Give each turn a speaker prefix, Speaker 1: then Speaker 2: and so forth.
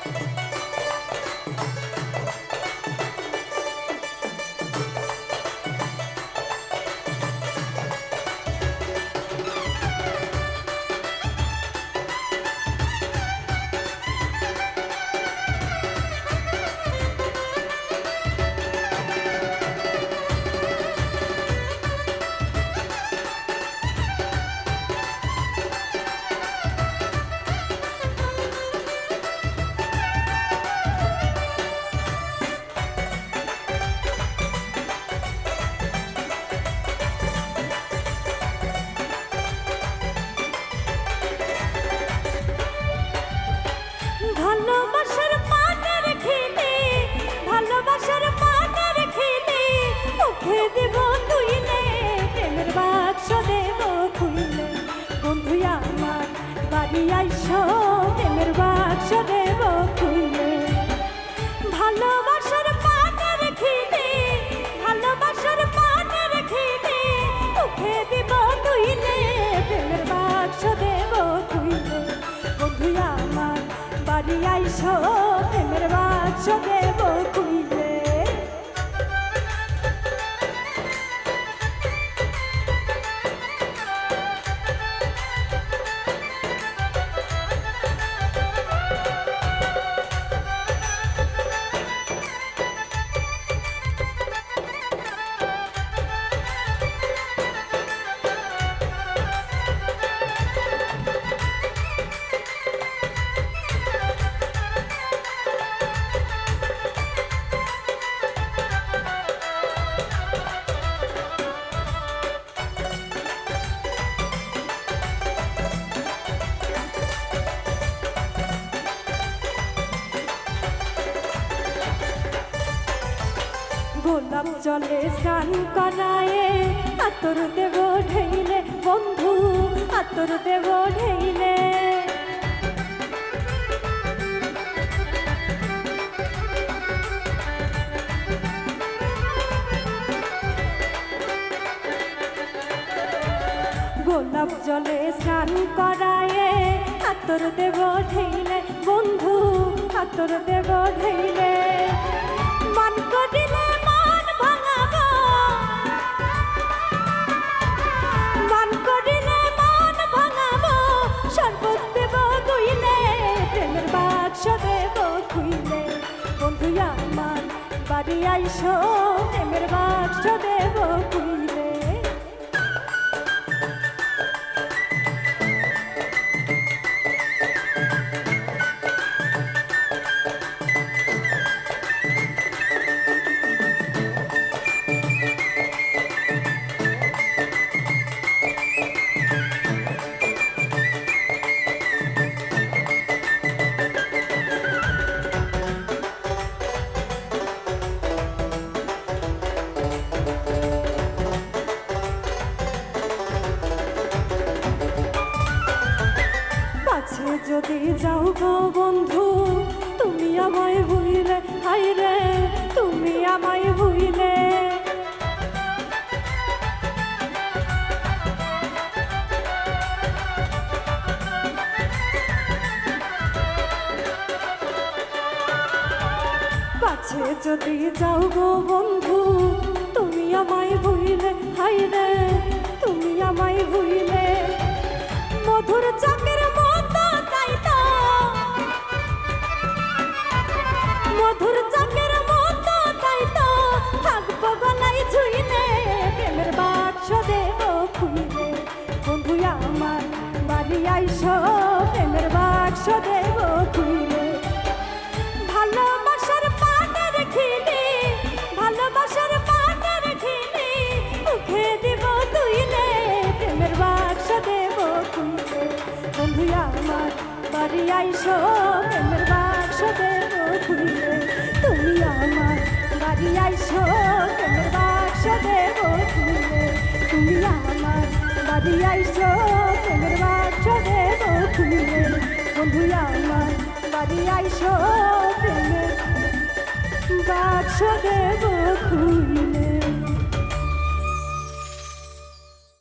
Speaker 1: ভালোবাসার আইসো প্রেমের বাক্স দেব খুইলে। ভালোবাসার পানের খিলি ভালোবাসার পানের খিলি মুখে দেব তুইলে প্রেমের বাক্স দেব খুইলে। বন্ধু আমার, বাড়ি আইসো প্রেমের বাক্স দেব গোলাপ জলে স্নান করায়ে আতর দেব ঢেইলে বন্ধু, আতর দেব ঢেইলে গোলাপ জলে স্নান করায়ে আতর দেব ঢেইলে বন্ধু, আতর দেব ঢেইলে মান করিলে আইসো প্রেমের বাক্স দেব কাছে যাও গো বন্ধু, তুমি আমায় ভুইলে হাই তুমি আমায় ভুইলে। কাছে যদি যাও গো বন্ধু, তুমি আমায় ভুইলে হাই আইসো, প্রেমের বাক্স দেব খুইলে ভালোবাসার পানের খিলি, ভালোবাসার পানের খিলি মুখে দিব তুইলে, প্রেমের বাক্স দেব খুইলে বন্ধু, আমার বাড়ি আইসো, প্রেমের তুমি আমার বাড়ি আইসো, প্রেমের আইসো প্রেমের বাক্স দেব বন্ধু আমার আইসো প্রেমের খুইলে